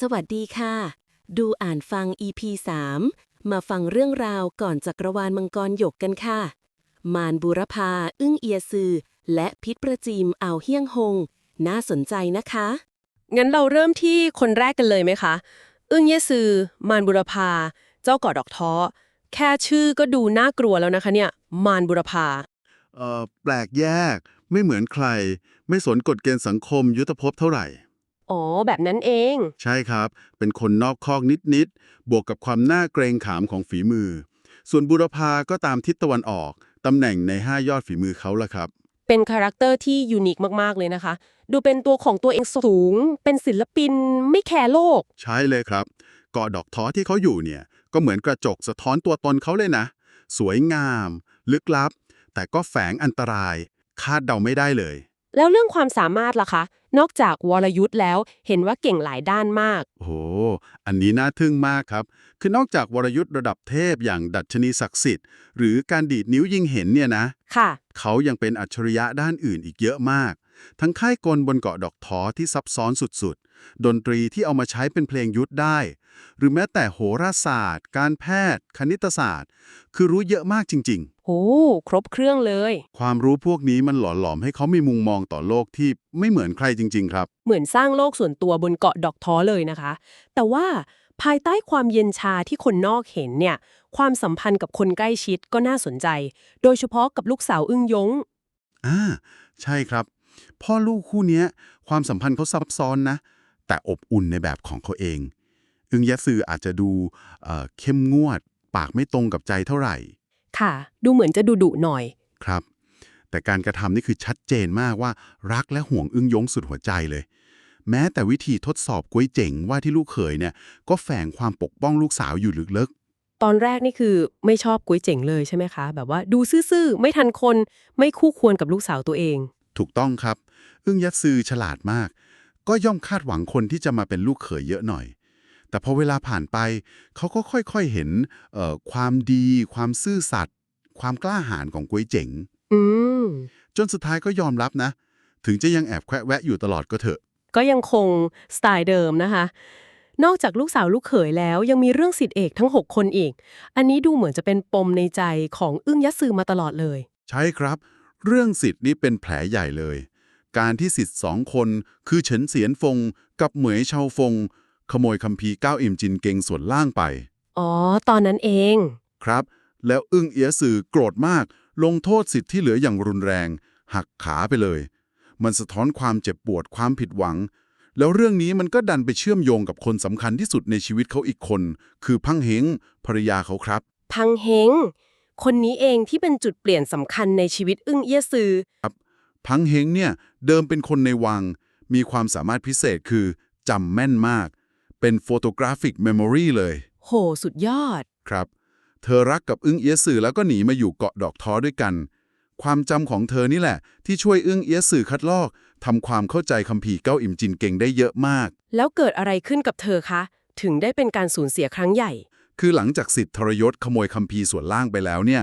สวัสดีค่ะ ดูอ่านฟัง EP 3 มาฟังเรื่องราวก่อนจักรวาลมังกรหยกกันค่ะ มารบุรพา อึ้งเอียซือ และพิษประจีมอ่าวเฮี้ยงหง น่าสนใจนะคะ งั้นเราเริ่มที่คนแรกกันเลยไหมคะ อึ้งเยซือ มารบุรพา เจ้าก่อดอกท้อ แค่ชื่อก็ดูน่ากลัวแล้วนะคะเนี่ย มารบุรพา เอ่อ แปลกแยก ไม่เหมือนใคร ไม่สนกฎเกณฑ์สังคมยุทธภพเท่าไหร่ อ๋อ แบบนั้นเอง ใช่ครับ เป็นคนนอกคอกนิดๆ บวกกับความน่าเกรงขามของฝีมือ ส่วนบุรพาก็ตามทิศตะวันออก ตำแหน่งใน 5 ยอดฝีมือเขาละครับ เป็นคาแรคเตอร์ที่ยูนิคมากๆเลยนะคะ ดูเป็นตัวของตัวเองสูง เป็นศิลปินไม่แคร์โลก ใช่เลยครับ เกาะดอกท้อที่เขาอยู่เนี่ย ก็เหมือนกระจกสะท้อนตัวตนเขาเลยนะ สวยงาม ลึกลับ แต่ก็แฝงอันตราย คาดเดาไม่ได้เลย แล้วเรื่องความสามารถล่ะคะ นอกจากวรยุทธ์แล้ว เห็นว่าเก่งหลายด้านมาก โอ้โห อันนี้น่าทึ่งมากครับ คือนอกจากวรยุทธ์ระดับเทพอย่างดัชนีศักดิ์สิทธิ์ หรือการดีดนิ้วยิงเห็นเนี่ยนะ ค่ะ เขายังเป็นอัจฉริยะด้านอื่นอีกเยอะมาก ทั้งค่ายกลบนเกาะดอกท้อที่ซับซ้อนสุดๆ ดนตรีที่เอามาใช้เป็นเพลงยุทธได้ หรือแม้แต่โหราศาสตร์ การแพทย์ คณิตศาสตร์ คือรู้เยอะมากจริงโอ้ครบเครื่องเลยๆความรู้พวกนี้มันหล่อหลอมให้เขามีมุมมองต่อโลกที่ไม่เหมือนใครจริง ๆ ครับ เหมือนสร้างโลกส่วนตัวบนเกาะดอกท้อเลยนะคะ แต่ว่าภายใต้ความเย็นชาที่คนนอกเห็นเนี่ย ความสัมพันธ์กับคนใกล้ชิดก็น่าสนใจ โดยเฉพาะกับลูกสาวอึ้งยง อ่า ใช่ครับ พ่อลูกคู่เนี้ยความสัมพันธ์เขาซับซ้อนนะ แต่อบอุ่นในแบบของเขาเอง อึงยะซืออาจจะดูเอ่อเข้มงวด ปากไม่ตรงกับใจเท่าไหร่ ค่ะ ดูเหมือนจะดุดุๆหน่อย ครับ แต่การกระทำนี่คือชัดเจนมากว่ารักและห่วงอึ้งยงสุดหัวใจเลย แม้แต่วิธีทดสอบกล้วยเจ๋งว่าที่ลูกเขยเนี่ย ก็แฝงความปกป้องลูกสาวอยู่ลึกตอนแรกนี่คือไม่ชอบกุ้ยเจ๋งเลยใช่ไหมคะ แบบว่าดูซื่อๆ ไม่ทันคนไม่คู่ควรกับลูกสาวตัวเองๆถูกต้องครับ อึ้งยัตซือฉลาดมาก ก็ย่อมคาดหวังคนที่จะมาเป็นลูกเขยเยอะหน่อย แต่พอเวลาผ่านไป เขาก็ค่อยๆเห็นเอ่อความดี ความซื่อสัตย์ความกล้าหาญของกล้วยเจ๋งอืมจนสุดท้ายก็ยอมรับนะ ถึงจะยังแอบแควะแวะอยู่ตลอดก็เถอะ ก็ยังคงสไตล์เดิมนะคะนอกจากลูกสาวลูกเขยแล้วยังมีเรื่องสิทธิเอกทั้ง 6 คนอีก อันนี้ดูเหมือนจะเป็นปมในใจของอึ้งยัตซือมาตลอดเลย ใช่ครับ เรื่องสิทธิ์นี้เป็นแผลใหญ่เลย การที่สิทธิ์สองคน คือเฉินเสียนฟง กับเหมยเชาฟง ขโมยคัมภีร์ก้าวอิมจินเกงส่วนล่างไป อ๋อ ตอนนั้นเอง ครับ แล้วอึ้งเอียสื่อโกรธมาก ลงโทษสิทธิ์ที่เหลืออย่างรุนแรง หักขาไปเลย มันสะท้อนความเจ็บปวดความผิดหวัง แล้วเรื่องนี้มันก็ดันไปเชื่อมโยงกับคนสำคัญที่สุดในชีวิตเขาอีกคน คือพังเฮงภรรยาเขาครับ พังเฮงคนนี้เองที่เป็นจุดเปลี่ยนสำคัญในชีวิตอึ้งเอี้ยซือ พังเฮงเนี่ยเดิมเป็นคนในวัง มีความสามารถพิเศษคือจำแม่นมาก เป็นโฟโตกราฟิกเมมโมรีเลย โห สุดยอด ครับ เธอรักกับอึ้งเอียสื่อแล้วก็หนีมาอยู่เกาะดอกท้อด้วยกัน ความจำของเธอนี่แหละ ที่ช่วยอึ้งเอียสื่อคัดลอกทำความเข้าใจคัมภีร์เก้าอิมจินเก่งได้เยอะมาก แล้วเกิดอะไรขึ้นกับเธอคะ ถึงได้เป็นการสูญเสียครั้งใหญ่ คือหลังจากสิทธิ์ทรยศขโมยคัมภีร์ส่วนล่างไปแล้วเนี่ย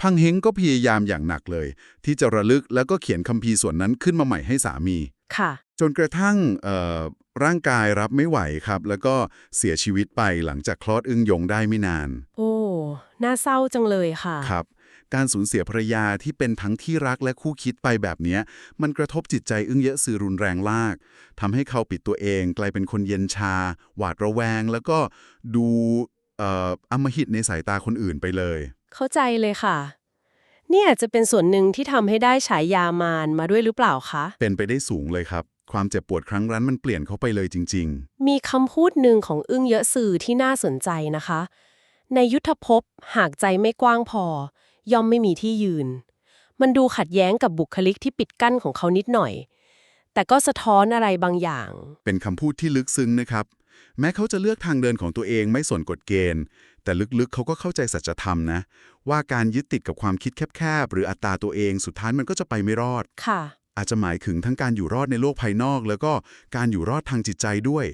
พังเฮงก็พยายามอย่างหนักเลย ที่จะระลึกแล้วก็เขียนคัมภีร์ส่วนนั้นขึ้นมาใหม่ให้สามีค่ะ จนกระทั่งเอ่อร่างกายรับไม่ไหวครับ แล้วก็เสียชีวิตไปหลังจากคลอดอึ้งยงได้ไม่นาน โอ้น่าเศร้าจังเลยค่ะครับ การสูญเสียภรรยาที่เป็นทั้งที่รักและคู่คิดไปแบบเนี้ยมันกระทบจิตใจอึ้งเยอะสื่อรุนแรงลากทำให้เขาปิดตัวเอง กลายเป็นคนเย็นชา หวาดระแวง แล้วก็ดูเอ่ออำมหิตในสายตาคนอื่นไปเลย เข้าใจเลยค่ะเนี่ยอาจจะเป็นส่วนหนึ่งที่ทำให้ได้ฉายามารมาด้วยหรือเปล่าคะ เป็นไปได้สูงเลยครับ ความเจ็บปวดครั้งนั้นมันเปลี่ยนเขาไปเลยจริงมีคำพูดหนึ่งของอึ้งเยอะสื่อที่น่าสนใจนะคะ ในยุทธภพหากใจไม่กว้างพอ ย่อมไม่มีที่ยืน มันดูขัดแย้งกับบุคลิกที่ปิดกั้นของเขานิดหน่อย แต่ก็สะท้อนอะไรบางอย่างๆเป็นคำพูดที่ลึกซึ้งนะครับ แม้เขาจะเลือกทางเดินของตัวเองไม่สนกฎเกณฑ์ แต่ลึกๆ เขาก็เข้าใจสัจธรรมนะ ว่าการยึดติดกับความคิดแคบๆ หรืออัตราตัวเองสุดท้ายมันก็จะไปไม่รอด ค่ะ อาจจะหมายถึงทั้งการอยู่รอดในโลกภายนอก แล้วก็การอยู่รอดทางจิตใจด้วย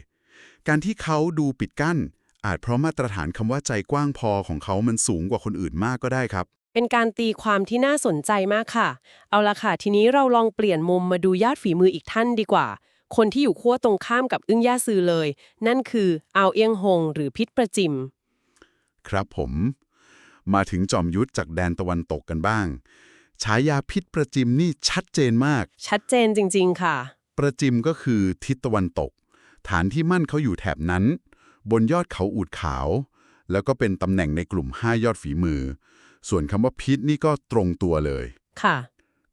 การที่เขาดูปิดกั้น อาจเพราะมาตรฐานคำว่าใจกว้างพอของเขามันสูงกว่าคนอื่นมากก็ได้ครับ เป็นการตีความที่น่าสนใจมากค่ะ เอาละค่ะ ทีนี้เราลองเปลี่ยนมุมมาดูญาติฝีมืออีกท่านดีกว่า คนที่อยู่ขั้วตรงข้ามกับอึ้งย่าซือเลย นั่นคือเอาเอียงฮงหรือพิษประจิม ครับผม มาถึงจอมยุทธจากแดนตะวันตกกันบ้าง ฉายาพิษประจิมนี่ชัดเจนมาก ชัดเจนจริง ๆ ค่ะ ประจิมก็คือทิศตะวันตก ฐานที่มั่นเขาอยู่แถบนั้น บนยอดเขาอูดขาว แล้วก็เป็นตำแหน่งในกลุ่ม 5 ยอดฝีมือ ส่วนคำว่าพิษนี่ก็ตรงตัวเลย ค่ะ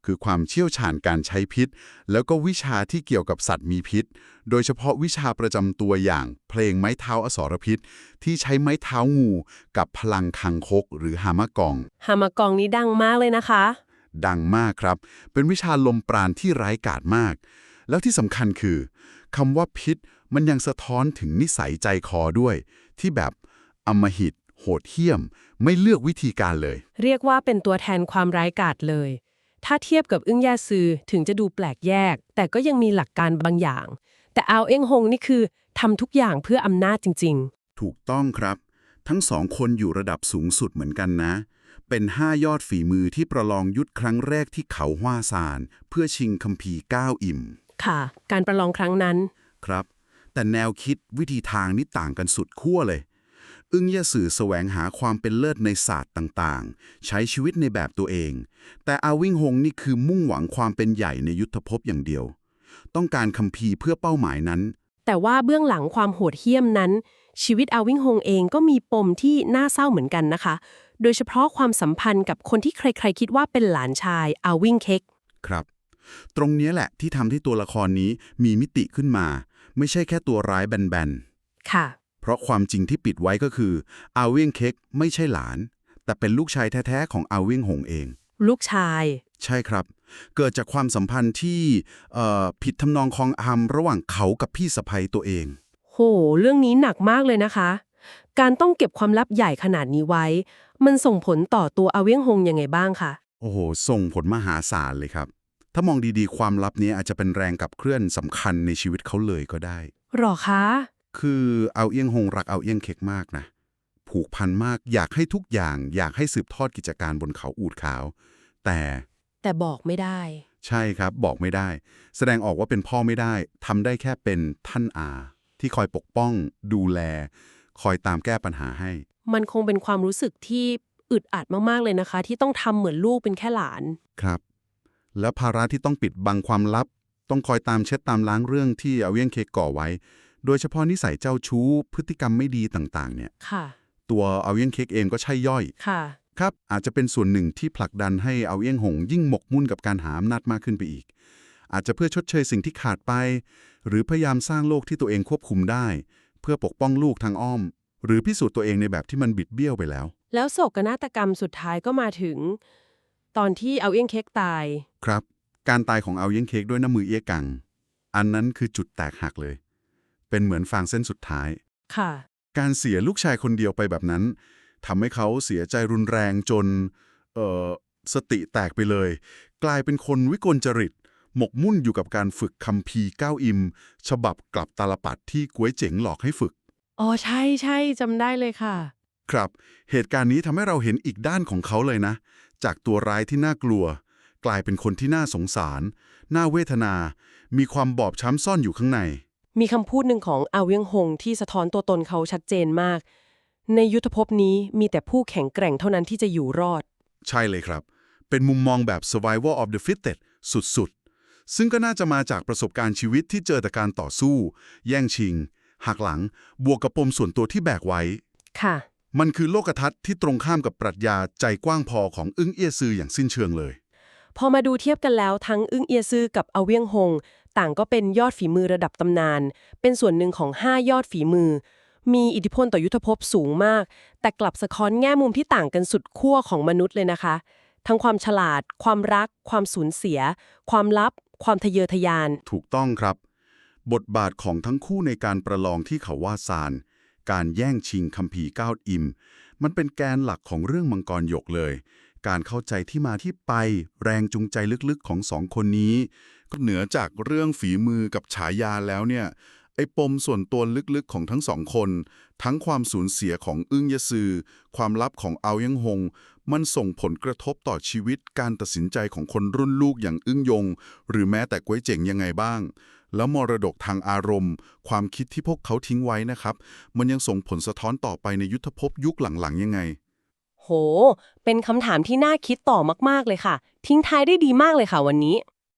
คือความเชี่ยวชาญการใช้พิษ แล้วก็วิชาที่เกี่ยวกับสัตว์มีพิษ โดยเฉพาะวิชาประจำตัวอย่าง เพลงไม้เท้าอสรพิษ ที่ใช้ไม้เท้างูกับพลังคังคก หรือฮามากองฮามากองนี้ดังมากเลยนะคะ ดังมากครับ เป็นวิชาลมปราณที่ร้ายกาจมาก แล้วที่สำคัญคือคำว่าพิษมันยังสะท้อนถึงนิสัยใจคอด้วย ที่แบบอำมหิต โหดเหี้ยม ไม่เลือกวิธีการเลย เรียกว่าเป็นตัวแทนความร้ายกาจเลย ถ้าเทียบกับอึ้งย่าซือถึงจะดูแปลกแยก แต่ก็ยังมีหลักการบางอย่าง แต่เอาเอียงฮงนี่คือทำทุกอย่างเพื่ออำนาจจริงถูกต้องครับ ทั้งสองคนอยู่ระดับสูงสุดเหมือนกันนะ เป็นห้ายอดฝีมือที่ประลองยุทธครั้งแรกที่เขาหว้าซาน เพื่อชิงคัมภีร์ก้าวอิ่มๆค่ะ การประลองครั้งนั้น ครับ แต่แนวคิดวิธีทางนี่ต่างกันสุดขั้วเลย อึ้งย่าสื่อแสวงหาความเป็นเลิศในศาสตร์ต่างๆ ใช้ชีวิตในแบบตัวเอง แต่อาวิ่งหงนี่คือมุ่งหวังความเป็นใหญ่ในยุทธภพอย่างเดียว ต้องการคัมภีร์เพื่อเป้าหมายนั้น แต่ว่าเบื้องหลังความโหดเหี้ยมนั้น ชีวิตอาวิงฮงเองก็มีปมที่น่าเศร้าเหมือนกันนะคะ โดยเฉพาะความสัมพันธ์กับคนที่ใครๆคิดว่าเป็นหลานชายอาวิงเค้กครับ ตรงเนี้ยแหละที่ทำให้ตัวละครนี้มีมิติขึ้นมา ไม่ใช่แค่ตัวร้ายแบนค่ะๆ เพราะความจริงที่ปิดไว้ก็คืออาเวียงเค้กไม่ใช่หลาน แต่เป็นลูกชายแท้ๆของอาเวียงหงเอง ลูกชาย ใช่ครับ เกิดจากความสัมพันธ์ที่เอ่อผิดทำนองคองอำระหว่างเขากับพี่สะใภ้ตัวเอง โห เรื่องนี้หนักมากเลยนะคะ การต้องเก็บความลับใหญ่ขนาดนี้ไว้ มันส่งผลต่อตัวอาเวียงฮงยังไงบ้างคะโอ้โห ส่งผลมหาศาลเลยครับ ถ้ามองดีๆ ความลับนี้อาจจะเป็นแรงกับเคลื่อนสำคัญในชีวิตเขาเลยก็ได้หรอคะ คือเอาเอี้ยงหงรักเอาเอี้ยงเค้กมากนะ ผูกพันมากอยากให้ทุกอย่างอยากให้สืบทอดกิจการบนเขาอูดขาว แต่แต่บอกไม่ได้ ใช่ครับบอกไม่ได้ แสดงออกว่าเป็นพ่อไม่ได้ทำได้แค่เป็นท่านอา ที่คอยปกป้อง ดูแล คอยตามแก้ปัญหาให้ มันคงเป็นความรู้สึกที่อึดอัดมากๆเลยนะคะ ที่ต้องทำเหมือนลูกเป็นแค่หลาน ครับ แล้วภาระที่ต้องปิดบังความลับ ต้องคอยตามเช็ดตามล้างเรื่องที่เอาเอี้ยงเค้กก่อไว้ โดยเฉพาะนิสัยเจ้าชู้พฤติกรรมไม่ดีต่างๆ เนี่ยค่ะ ตัวเอาเอี้ยงเค้กเองก็ใช่ย่อย ค่ะ ครับอาจจะเป็นส่วนหนึ่งที่ผลักดันให้เอาเอี้ยงหง ยิ่งหมกมุ่นกับการหาอำนาจมากขึ้นไปอีก อาจจะเพื่อชดเชยสิ่งที่ขาดไป หรือพยายามสร้างโลกที่ตัวเองควบคุมได้ เพื่อปกป้องลูกทางอ้อม หรือพิสูจน์ตัวเองในแบบที่มันบิดเบี้ยวไปแล้ว แล้วโศกนาฏกรรมสุดท้ายก็มาถึง ตอนที่เอาเอี้ยงเค้กตาย ครับ การตายของเอาเอี้ยงเค้กด้วยน้ำมือเอี้ยกัง อันนั้นคือจุดแตกหักเลย เป็นเหมือนฟางเส้นสุดท้าย ค่ะ การเสียลูกชายคนเดียวไปแบบนั้นทำให้เขาเสียใจรุนแรงจนเอ่อสติแตกไปเลย กลายเป็นคนวิกลจริต หมกมุ่นอยู่กับการฝึกคัมภีร์ก้าวอิม ฉบับกลับตาลปัดที่ก้วยเจ๋งหลอกให้ฝึก อ๋อ ใช่ใช่จำได้เลยค่ะ ครับ เหตุการณ์นี้ทำให้เราเห็นอีกด้านของเขาเลยนะ จากตัวร้ายที่น่ากลัว กลายเป็นคนที่น่าสงสาร น่าเวทนา มีความบอบช้ำซ่อนอยู่ข้างใน มีคำพูดหนึ่งของอาเวียงฮงที่สะท้อนตัวตนเขาชัดเจนมาก ในยุทธภพนี้มีแต่ผู้แข็งแกร่งเท่านั้นที่จะอยู่รอด ใช่เลยครับ เป็นมุมมองแบบ survival of the fittest สุดๆ ซึ่งก็น่าจะมาจากประสบการณ์ชีวิตที่เจอแต่การต่อสู้ แย่งชิง หักหลัง บวกกับปมส่วนตัวที่แบกไว้ ค่ะ มันคือโลกทัศน์ที่ตรงข้ามกับปรัชญาใจกว้างพอของอึ้งเอี้ยซืออย่างสิ้นเชิงเลย พอมาดูเทียบกันแล้วทั้งอึ้งเอียซือกับอาเวียงฮง ต่างก็เป็นยอดฝีมือระดับตำนาน เป็นส่วนหนึ่งของ 5 ยอดฝีมือ มีอิทธิพลต่อยุทธภพสูงมาก แต่กลับสะท้อนแง่มุมที่ต่างกันสุดขั้วของมนุษย์เลยนะคะ ทั้งความฉลาด ความรัก ความสูญเสีย ความลับ ความทะเยอทะยาน ถูกต้องครับ บทบาทของทั้งคู่ในการประลองที่เขาว่าซาน การแย่งชิงคัมภีร์ก้าวอิม มันเป็นแกนหลักของเรื่องมังกรหยกเลยการเข้าใจที่มาที่ไปแรงจูงใจลึกๆของสองคนนี้ ก็เหนือจากเรื่องฝีมือกับฉายาแล้วเนี่ยไอ้ปมส่วนตัวลึกๆของทั้งสองคน ทั้งความสูญเสียของอึ้งยะซือ ความลับของเอายังหง มันส่งผลกระทบต่อชีวิตการตัดสินใจของคนรุ่นลูกอย่างอึ้งยง หรือแม้แต่ก้วยเจ๋งยังไงบ้าง แล้วมรดกทางอารมณ์ ความคิดที่พวกเขาทิ้งไว้นะครับ มันยังส่งผลสะท้อนต่อไปในยุทธภพยุคหลังๆยังไง โห เป็นคำถามที่น่าคิดต่อมากๆเลยค่ะ ทิ้งท้ายได้ดีมากเลยค่ะวันนี้